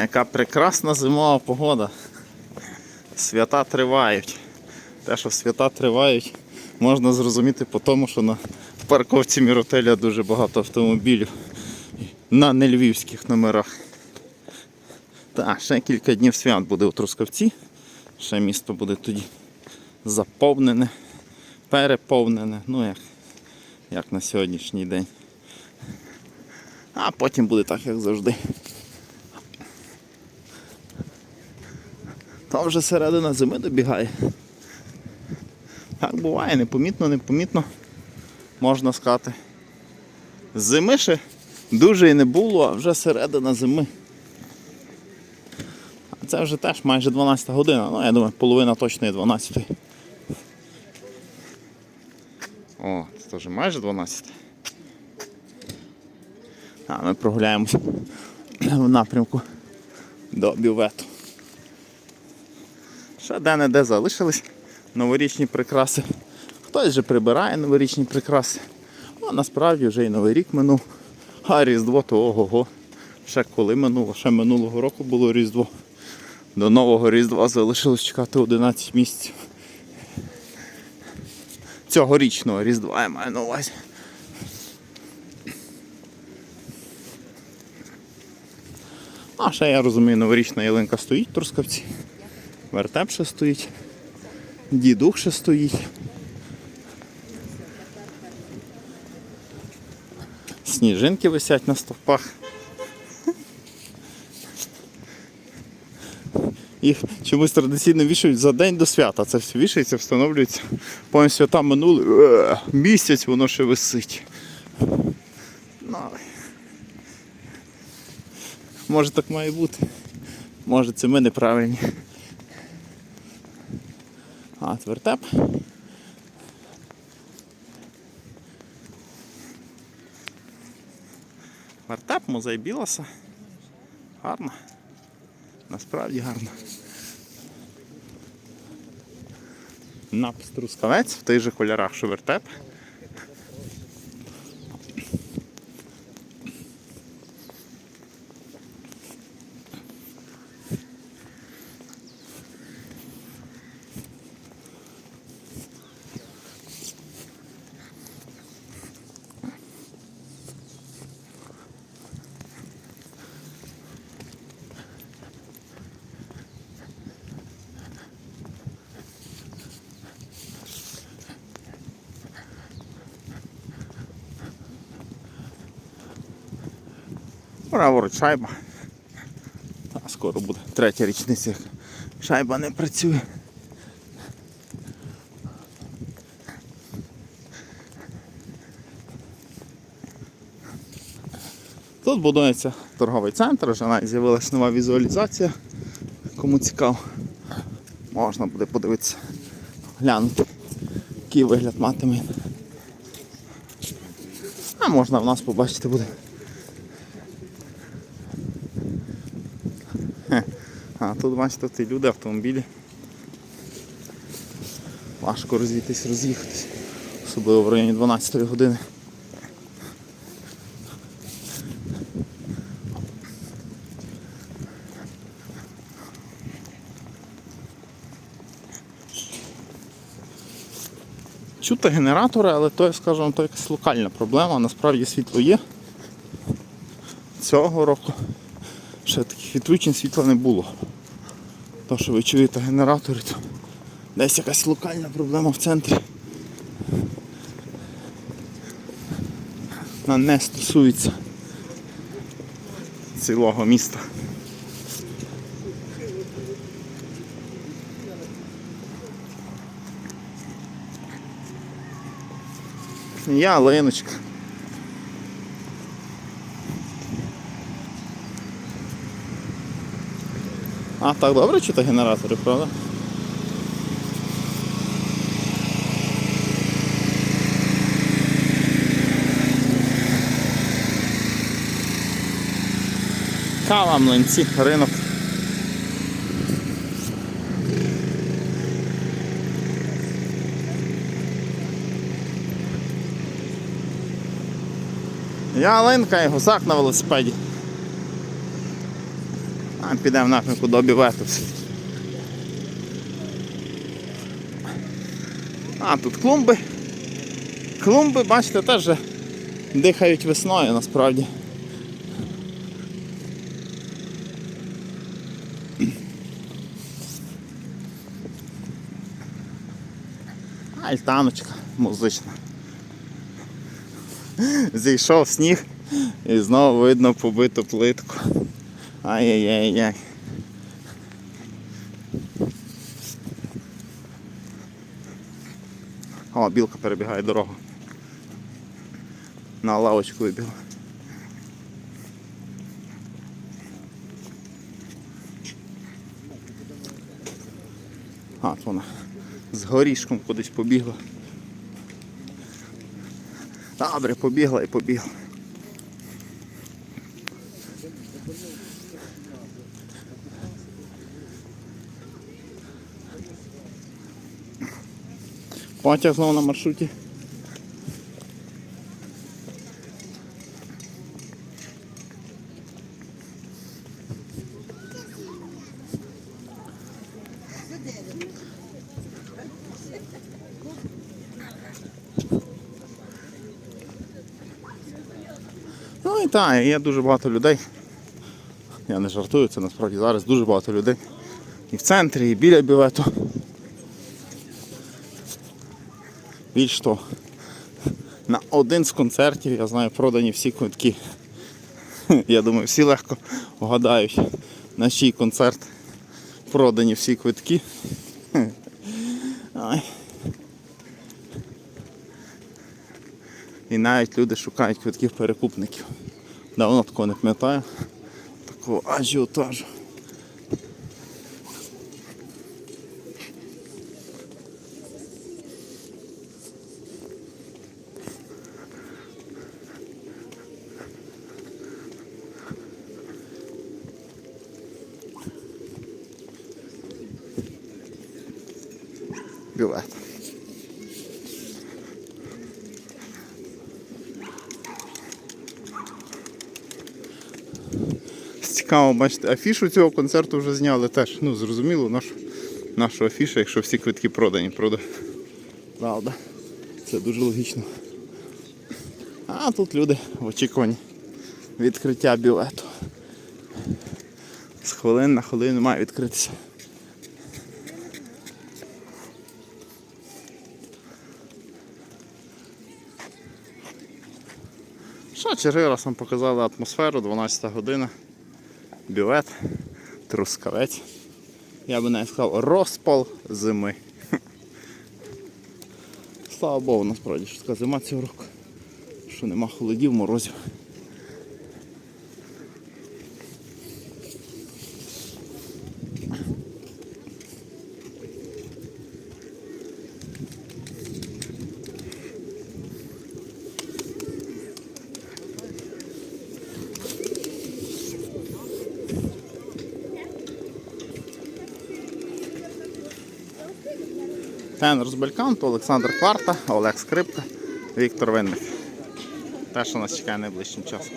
Яка прекрасна зимова погода. Свята тривають. Те, що свята тривають, можна зрозуміти по тому, що на парковці Міротеля дуже багато автомобілів на нельвівських номерах. Так, ще кілька днів свят буде у Трускавці. Ще місто буде тоді заповнене, переповнене, ну як, як на сьогоднішній день. А потім буде так, як завжди. Там вже середина зими добігає. Так буває, непомітно, непомітно, можна сказати. Зими ще дуже і не було, а вже середина зими. А це вже теж майже 12 година, ну я думаю, половина точно є 12. О, це теж майже 12. А ми прогуляємося в напрямку до бювету. Ще де-не-де залишились новорічні прикраси. Хтось вже прибирає новорічні прикраси. А насправді вже і Новий рік минув. А Різдво то ого-го. Ще коли минуло, ще минулого року було Різдво. До нового Різдва залишилось чекати 11 місяців. Цьогорічного Різдва я маю на увазі. А ще я розумію, новорічна ялинка стоїть в Трускавці. Вертеп ще стоїть. Дідух ще стоїть. Сніжинки висять на стовпах. Їх чомусь традиційно вішають за день до свята. Це все вішається, встановлюється. Потім свята минули. Е, Місяць воно ще висить. Ну, Може так має бути. Може це ми неправильні. А, вертеп. Вертеп, музей Білоса. Гарно. Насправді гарно. Напис трускавець в тих же кольорах, що вертеп. Праворуч шайба. А скоро буде третя річниця. як Шайба не працює. Тут будується торговий центр, вже навіть з'явилася нова візуалізація. Кому цікаво, можна буде подивитися, глянути, який вигляд матиме. А можна в нас побачити буде. А тут бачите, тут і люди, автомобілі. Важко розвітись, роз'їхатись. Особливо в районі 12 години. Чути генератори, але то, вам, то якась локальна проблема. Насправді світло є. Цього року ще таких відключень світла не було. То, що ви чуєте генератори, то десь якась локальна проблема в центрі. Вона не стосується цілого міста. Я А, так добре чути генератори, правда? Кава, млинці, ринок. Я Ленка і гусак на велосипеді. А підемо в напрямку до Біветус. А, тут клумби. Клумби, бачите, теж дихають весною насправді. Альтаночка музична. Зійшов сніг і знову видно побиту плитку. Ай-яй-яй-яй. О, білка перебігає дорогу. На лавочку вибігла. А, от вона з горішком кудись побігла. Добре, побігла і побігла. Потяг знову на маршруті. Ну і так, є дуже багато людей. Я не жартую, це насправді зараз дуже багато людей. І в центрі, і біля бівету. Більш того, на один з концертів, я знаю, продані всі квитки. Я думаю, всі легко вгадають, на чий концерт продані всі квитки. І навіть люди шукають квитків перекупників. Давно такого не пам'ятаю. Такого ажіотажу. Білет. Цікаво, бачите, афішу цього концерту вже зняли теж. Ну, зрозуміло, нашу, нашу афішу, якщо всі квитки продані, правда? Правда. Це дуже логічно. А тут люди в очікуванні відкриття білету. З хвилин на хвилину має відкритися. Що, черги раз нам показали атмосферу, 12 година, бювет, трускавець. Я би навіть сказав розпал зими. Слава Богу, насправді, що така зима цього року. Що нема холодів, морозів. Тенор з Бельканту, Олександр Кварта, Олег Скрипка, Віктор Винник. Те, що нас чекає найближчим часом.